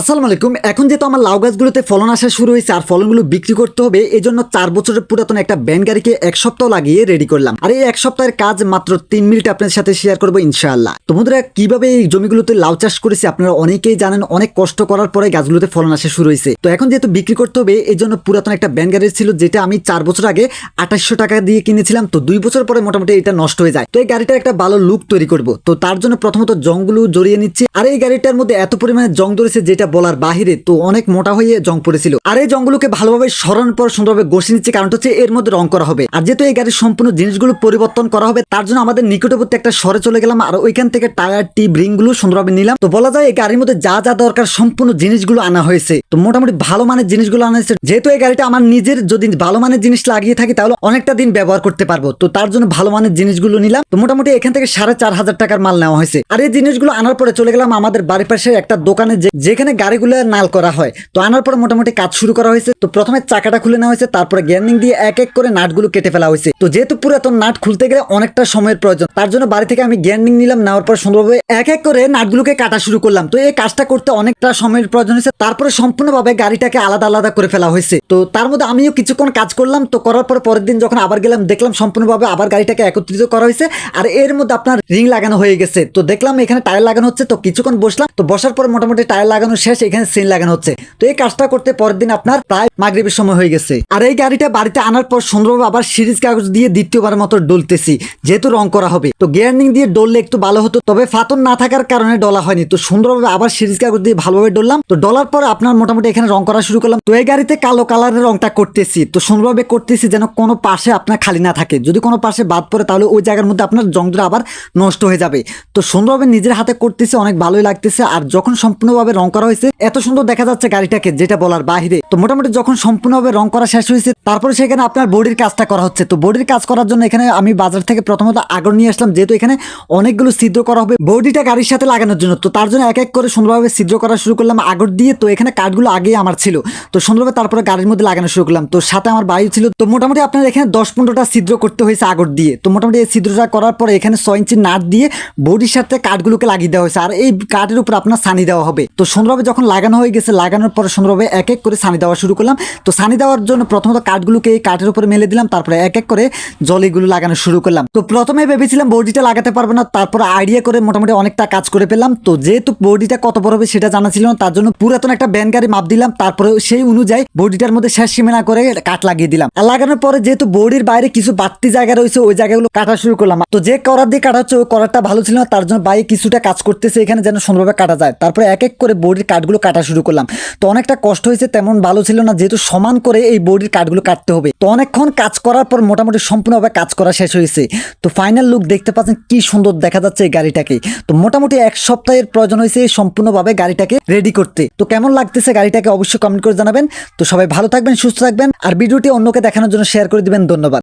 আসসালামু আলাইকুম। এখন যেহেতু আমার লাউ গাছগুলোতে ফলন আসা শুরু হয়েছে আর ফলনগুলো বিক্রি করতে হবে এই জন্য চার বছরের পুরাতন একটা ব্যান গাড়িকে এক সপ্তাহ লাগিয়ে রেডি করলাম। আর এই এক সপ্তাহের কাজ মাত্র তিন মিনিট আপনাদের সাথে শেয়ার করব ইনশাআল্লাহ। তো বন্ধুরা, কীভাবে এই জমিগুলোতে লাউ চাষ করেছি আপনারা অনেকেই জানেন, অনেক কষ্ট করার পরে গাছগুলোতে ফলন আসা শুরু হয়েছে। তো এখন যেহেতু বিক্রি করতে হবে এই জন্য পুরাতন একটা ব্যান গাড়ি ছিল, যেটা আমি চার বছর আগে আঠাশশো টাকা দিয়ে কিনেছিলাম। তো দুই বছর পরে মোটামুটি এটা নষ্ট হয়ে যায়। তো এই গাড়িটার একটা ভালো লুক তৈরি করব। তো তার জন্য প্রথমত জংগুলো জড়িয়ে নিচ্ছে। আর এই গাড়িটার মধ্যে এত পরিমাণে জং ধরেছে, যেটা বলার বাহিরে তো অনেক মোটা হয়ে জং পড়েছিল। আর এই জংগুলোকে ভালোভাবে সরানোর পর সুন্দরভাবে ঘষে নিচ্ছে কারণটা হচ্ছে এর মধ্যে রং করা হবে। আর যেহেতু এই গাড়ির সম্পূর্ণ জিনিসগুলো পরিবর্তন করা হবে, তার জন্য আমাদের নিকটবর্তী একটা সরে চলে গেলাম, আর ওইখান থেকে টায়ার, টিপ রিংগুলো সুন্দরভাবে নিলাম। তো বলা যায় এই গাড়ির মধ্যে যা যা দরকার সম্পূর্ণ জিনিসগুলো আনা হয়েছে। তো মোটামুটি ভালো মানের জিনিসগুলো আনা হয়েছে। যেহেতু এই গাড়িটা আমার নিজের যদি ভালো মানের জিনিস লাগিয়ে থাকি, তাহলে অনেকটা দিন ব্যবহার করতে পারব। তো তার জন্য ভালো মানের জিনিসগুলো নিলাম। তো মোটামুটি এখান থেকে সাড়ে চার হাজার টাকার মাল নেওয়া হয়েছে। আর এই জিনিসগুলো আনার পরে চলে গেলাম আমাদের বাড়ির পাশে একটা দোকানে যেখানে গাড়িগুলো নাল করা হয়। তো আনার পর মোটামুটি কাজ শুরু করা হয়েছে। তো প্রথমে চাকাটা খুলে নেওয়া হয়েছে, তারপরে গ্যান্ডিং দিয়ে এক এক করে নাটগুলো কেটে ফেলা হয়েছে। তো যেহেতু পুরাতন নাট খুলতে গেলে অনেকটা সময়ের প্রয়োজন, তার জন্য বাড়ি থেকে আমি গ্যান্ডিং নিলাম, নেওয়ার পর সুন্দরভাবে এক এক করে নাটগুলোকে কাটা শুরু করলাম। তো এই কাজটা করতে অনেকটা সময়ের প্রয়োজন হয়েছে, তারপরে সম্পূর্ণভাবে গাড়িটাকে আলাদা আলাদা করে ফেলা হয়েছে। তো তার মধ্যে আমিও কিছুক্ষণ কাজ করলাম, তো করার পর পরের দিন যখন আবার গেলাম, দেখলাম সম্পূর্ণভাবে আবার গাড়িটাকে একত্রিত করা হয়েছে, আর এর মধ্যে আপনার রিং লাগানো হয়ে গেছে। তো দেখলাম এখানে টায়ার লাগানো হচ্ছে, তো কিছুক্ষণ বসলাম, তো বসার পর মোটামুটি টায়ার লাগানো শেষ এখানে সিন লাগানো হচ্ছে। তো এই কাজটা করতে পরের দিন আপনার প্রায় মাগরীবের সময় হয়ে গেছে। আর এই গাড়িটা বাড়িতে আনার পর সুন্দরভাবে আবার সিরিজ কাগজ দিয়ে দ্বিতীয়বার মতো ডলতেছি, যেহেতু রং করা হবে। তো গিয়ারিং দিয়ে ডললে একটু ভালো হতো, তবে ফাতন না থাকার কারণে ডলা হয়নি। তো সুন্দরভাবে আবার সিরিজ কাগজ দিয়ে ভালোভাবে ডললাম। তো ডলার পর আপনার মোটামুটি এখানে রং করা শুরু করলাম। তো এই গাড়িতে কালো কালারের রংটা করতেছি। তো সুন্দরভাবে করতেছি যেন কোনো পাশে আপনার খালি না থাকে। যদি কোনো পাশে বাদ পড়ে তাহলে ওই জায়গার মধ্যে আপনার জংটা আবার নষ্ট হয়ে যাবে। তো সুন্দরভাবে নিজের হাতে করতেছে, অনেক ভালোই লাগতেছে। আর যখন সম্পূর্ণভাবে রং করা হয়েছে, এত সুন্দর দেখা যাচ্ছে গাড়িটাকে, যেটা বলার বাহিরে। তো মোটামুটি যখন সম্পূর্ণভাবে রং করা শেষ হয়েছে, তারপরে সেখানে আপনার বডির কাজটা করা হচ্ছে। তো বডির কাজ করার জন্য এখানে আমি বাজার থেকে প্রথমত আগর নিয়ে আসলাম, যেহেতু এখানে অনেকগুলো ছিদ্র করা হবে। বডিটা গাড়ির সাথে লাগানোর জন্য, তো তার জন্য এক এক করে সুন্দরভাবে ছিদ্র করা শুরু করলাম। আগর দিয়ে তো এখানে কাঠগুলো আগেই আমার ছিল। তো সুন্দরভাবে তারপরে গাড়ির মধ্যে লাগানো শুরু করলাম। তো সাথে আমার বায়ু ছিল। তো মোটামুটি আপনার এখানে দশ পনেরোটা ছিদ্র করতে হয়েছে আগর দিয়ে। তো মোটামুটি এই ছিদ্রটা করার পরে এখানে ছয় ইঞ্চি নাট দিয়ে বডির সাথে কাঠগুলোকে লাগিয়ে দেওয়া হয়েছে। আর এই কাঠের উপর আপনার সানি দেওয়া হবে। তো সুন্দরভাবে যখন লাগানো হয়ে গেছে, লাগানোর পরে সুন্দরভাবে এক এক করে সানি দেওয়া শুরু করলাম। তো সানি দেওয়ার জন্য প্রথমত কাঠগুলোকে এই কাঠের উপরে মেলে দিলাম, তারপরে এক এক করে জলিগুলো লাগানো শুরু করলাম। তো প্রথমে ভেবেছিলাম বডিটা লাগাতে পারব না, তারপরে আইডিয়া করে মোটামুটি অনেকটা কাজ করে পেলাম। তো যেহেতু বডিটা কত বড় হবে সেটা জানা ছিল না, তার জন্য পুরাতন একটা ব্যান গাড়ি মাপ দিলাম তারপরে সেই অনুযায়ী বডিটার মধ্যে শেষ সীমানা করে কাঠ লাগিয়ে দিলাম। লাগানোর পরে যেহেতু বডির বাইরে কিছু বাড়তি জায়গা রয়েছে, ওই জায়গাগুলো কাটা শুরু করলাম। তো যে করার দিয়ে কাটা হচ্ছে ওই করারটা ভালো ছিল না, তার জন্য বাইরে কিছুটা কাজ করতেছে, এখানে যেন সুন্দরভাবে কাটা যায়। তারপরে এক এক করে বডির কাঠগুলো কাটা শুরু করলাম। তো অনেকটা কষ্ট হয়েছে, তেমন ভালো ছিল না। যেহেতু সমান করে এই বডির কাঠগুলো কাটতে হবে। তো অনেকক্ষণ কাজ করার পর মোটামুটি সম্পূর্ণভাবে কাজ করা শেষ হয়েছে। তো ফাইনাল লুক দেখতে পাচ্ছেন, কি সুন্দর দেখা যাচ্ছে এই গাড়িটাকে। তো মোটামুটি এক সপ্তাহের প্রয়োজন হয়েছে সম্পূর্ণভাবে গাড়িটাকে রেডি করতে। তো কেমন লাগতেছে গাড়িটাকে অবশ্যই কমেন্ট করে জানাবেন। তো সবাই ভালো থাকবেন, সুস্থ থাকবেন। আর ভিডিওটি অন্যকে দেখানোর জন্য শেয়ার করে দিবেন। ধন্যবাদ।